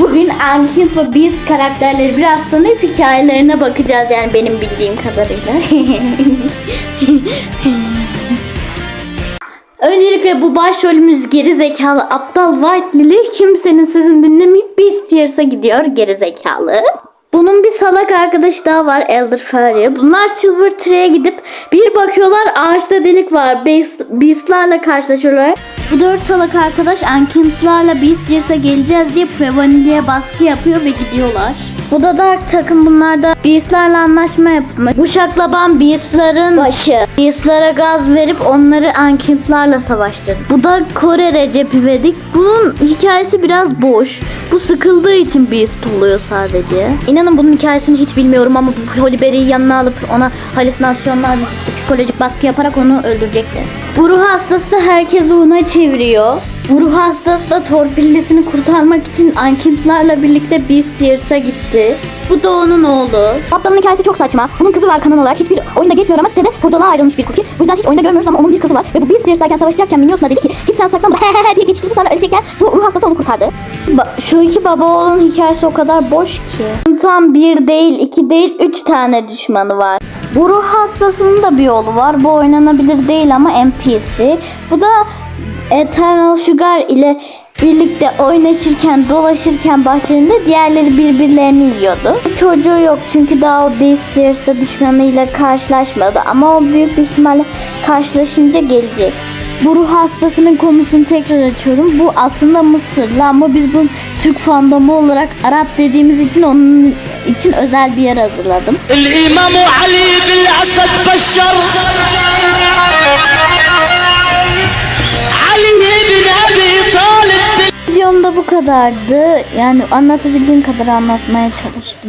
Bugün Ankit ve Beast karakterleri biraz tanıyıp hikayelerine bakacağız yani benim bildiğim kadarıyla. Öncelikle bu başrolümüz geri zekalı aptal White Lily kimsenin sözünü dinlemeyip Beast Years'a gidiyor geri zekalı. Bunun bir salak arkadaşı daha var Elder Fairy. Bunlar Silver Tree'ye gidip bir bakıyorlar ağaçta delik var. Beast, Beast'larla karşılaşıyorlar. Bu dört salak arkadaş Ankint'larla Beast Years'a geleceğiz diye Prevanili'ye baskı yapıyor ve gidiyorlar. Bu da Dark takım bunlarda Beast'larla anlaşma yapmış. Bu şaklaban Beast'ların başı. Beast'lara gaz verip onları Ankint'larla savaştırdı. Bu da Kore Recep İvedik. Bunun hikayesi biraz boş. Bu sıkıldığı için Beast oluyor sadece. İnanın bunun hikayesini hiç bilmiyorum ama bu Holly Berry'i yanına alıp ona halüsinasyonlar, işte psikolojik baskı yaparak onu öldürecekti. Bu ruh hastası da herkes ona çeviriyor. Bu ruh hastası da torpillisini kurtarmak için Ankint'larla birlikte Beast Years'a gitti. Bu da onun oğlu. Aptalın hikayesi çok saçma. Bunun kızı var kanon olarak. Hiçbir oyunda geçmiyor ama sitede hurdalığa ayrılmış bir cookie. Bu yüzden hiç oyunda görmüyoruz ama onun bir kızı var. Ve bu Beast Years'larken savaşacakken Minyos'una dedi ki git sen saklan he he he diye geçiştirdi sonra ölecekken bu ruh hastası onu kurtardı. Ba- şu iki baba oğlun hikayesi o kadar boş ki. Tam bir değil, iki değil, üç tane düşmanı var. Bu ruh hastasının da bir yolu var. Bu oynanabilir değil ama NPC. Bu da Eternal Sugar ile birlikte oynaşırken, dolaşırken bahçelerinde diğerleri birbirlerini yiyordu. Çocuğu yok çünkü daha o Beastiers'da düşmemiyle karşılaşmadı ama o büyük bir ihtimalle karşılaşınca gelecek. Bu ruh hastasının konusunu tekrar açıyorum. Bu aslında Mısırlı ama biz bunun Türk fandomu olarak Arap dediğimiz için onun için özel bir yer hazırladım. El İmamu Ali bil Asad bu kadardı. Yani anlatabildiğim kadar anlatmaya çalıştım.